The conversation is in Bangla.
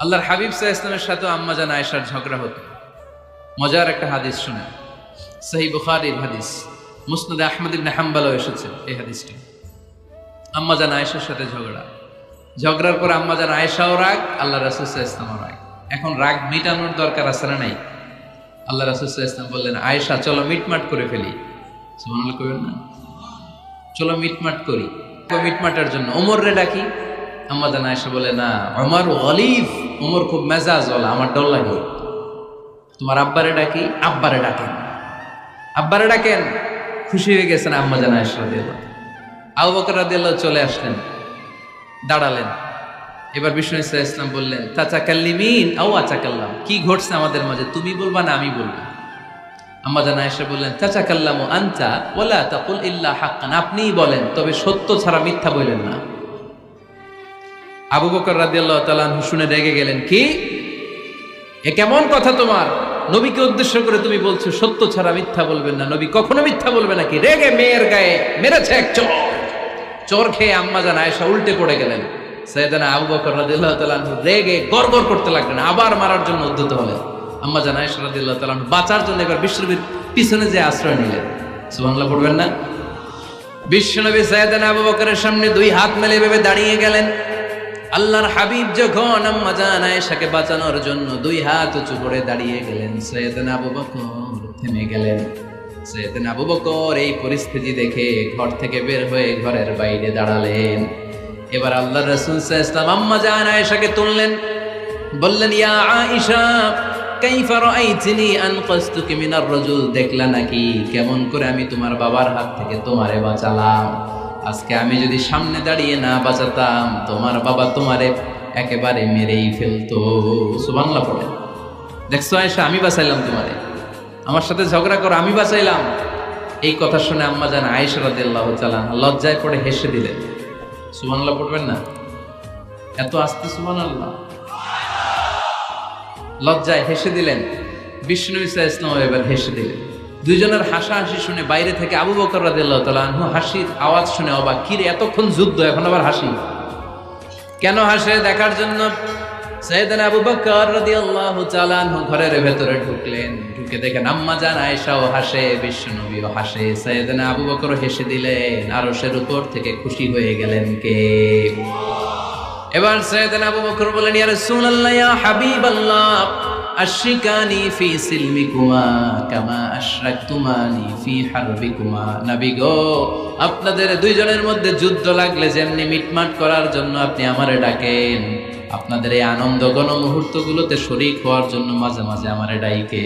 আল্লাহর হাবিব সাহা ইসলামের সাথে আম্মা জান আয়েশার ঝগড়া হতো। মজার একটা হাদিস শুনে সহি বুখারির হাদিস। মুসনাদে আহমদ ইবনে হাম্বালও এসেছে এই হাদিসটা। আম্মা জান আয়েশার সাথে ঝগড়া। ঝগড়ার পর আম্মা জান আয়েশাও রাগ, আল্লাহ রাসুল ইসলামও রাগ। এখন রাগ মিটানোর দরকার আছে না নাই? আল্লাহ রাসুল ইসলাম বললেন, আয়েশা, চলো মিটমাট করে ফেলি। সুবহানাল্লাহ কইবেন না? চলো মিটমাট করি। মিটমাটার জন্য। ওমর রে ডাকি। আম্মা জান এসে বলে, না, আমার গলিফ ওমর খুব মেজাজ বলা আমার ডর লাগে তোমার আব্বারে ডাকি, আব্বারে ডাকেন। আব্বারে ডাকেন, খুশি হয়ে গেছেন আম্মা জান এসে রাদিয়াল্লাহু আবু বকর রাদিয়াল্লাহু চলে আসলেন, দাঁড়ালেন। এবার বিষ্ণু ইসা ইসলাম বললেন চাচা কাল্লিমিন আও আচা কাল্লাম কি ঘটছে আমাদের মাঝে? তুমি বলবা না, আমি বলব। আম্মা জানা এসে বললেন চাচা কাল্লামু আনতা ওলা তাকুল ইল্লা হাক্কান। আপনিই বলেন, তবে সত্য ছাড়া মিথ্যা বললেন না। আবু বকর রাদিয়াল্লাহু তাআলা আনহু শুনে রেগে গেলেন, কি? এ কেমন কথা তোমার? নবীকে উদ্দেশ্য করে তুমি বলছো সত্য ছাড়া মিথ্যা বলবেন না। নবী কখনো মিথ্যা বলবে নাকি রেগে মেয়ের গায়ে মেরেছে এক চোর। চোর খেয়ে আম্মা জান আয়েশা উল্টে পড়ে গেলেন। সৈয়দানা আবু বকর রাদিয়াল্লাহু তাআলা আনহু রেগে গড়গড় করতে লাগলেন, আবার মারার জন্য উদ্যত হলেন। আম্মা জান আয়েশা রাদিয়াল্লাহু তাআলা আনহু বাঁচার জন্য এবার বিশ্বনবীর পিছনে যে আশ্রয় নিলেন। সুবহানাল্লাহ, পড়বেন না? বিশ্বনবী সৈয়দানা আবু বকরের সামনে দুই হাত মেলে ভেবে দাঁড়িয়ে গেলেন। আল্লাহর হাবিব যখন আম্মা জান আয়েশাকে বাঁচানোর জন্য দুই হাত উঁচু করে দাঁড়িয়ে গেলেন, সৈয়দানা আবু বকর থেমে গেলেন। সৈয়দানা আবু বকর এই পরিস্থিতি দেখে ঘর থেকে বের হয়ে ঘরের বাইরে দাঁড়ালেন। এবার আল্লাহ রসুল ইসলাম আম্মা জান আয়েশাকে তুললেন। বললেন, ইয়া আয়েশা, কাইফা রাআইতিনি আনকাসতুকি মিনার রাজুল? দেখলা নাকি কেমন করে আমি তোমার বাবার হাত থেকে তোমারে বাঁচালাম। আজকে আমি যদি সামনে দাঁড়িয়ে না বাঁচাতাম, তোমার বাবা তোমারে একেবারে মেরেই ফেলতো। সুবহানাল্লাহ পড়ে। দেখছ আয়েশা, আমি বাঁচাইলাম তোমারে। আমার সাথে ঝগড়া করো, আমি বাঁচাইলাম। এই কথা শুনে আম্মা জান আয়েশা রাদিয়াল্লাহু তাআলা লজ্জায় পড়ে হেসে দিলেন। সুবহানাল্লাহ পড়বেন না? এত আস্তে সুবহানাল্লাহ। লজ্জায় হেসে দিলেন। বিষ্ণু ইসা ইসলাম এবার হেসে দিলেন। দুইজনের হাসাহাসি শুনে বাইরে থেকে আবু বকর রাদিয়াল্লাহু তাআলা আনহু হাসির আওয়াজ শুনে অবাক। কিরে এতক্ষণ যুদ্ধ, এখন আবার হাসি? কেন হাসে? দেখার জন্য সৈয়দানা আবু বকর রাদিয়াল্লাহু তাআলা আনহু ঘরের ভেতরে ঢুকলেন। ঢুকে দেখেন আম্মা জান হাসে হাসে। আবু বকরও হেসে দিলেন উপর থেকে খুশি হয়ে গেলেন কে? এবার সৈয়দানা আবু বকর বলেন আশরিকানি ফি সিলমিকুমা কামা আশরাকতুমানি ফি হারবিকুমা। নবী গো, আপনাদের দুইজনের মধ্যে যুদ্ধ লাগলে যেমনি মিটমাট করার জন্য আপনি আমারে ডাকেন। আপনাদের এই আনন্দ গণ মুহূর্তগুলোতে শরিক হওয়ার জন্য মাঝে মাঝে আমারে ডাইকে।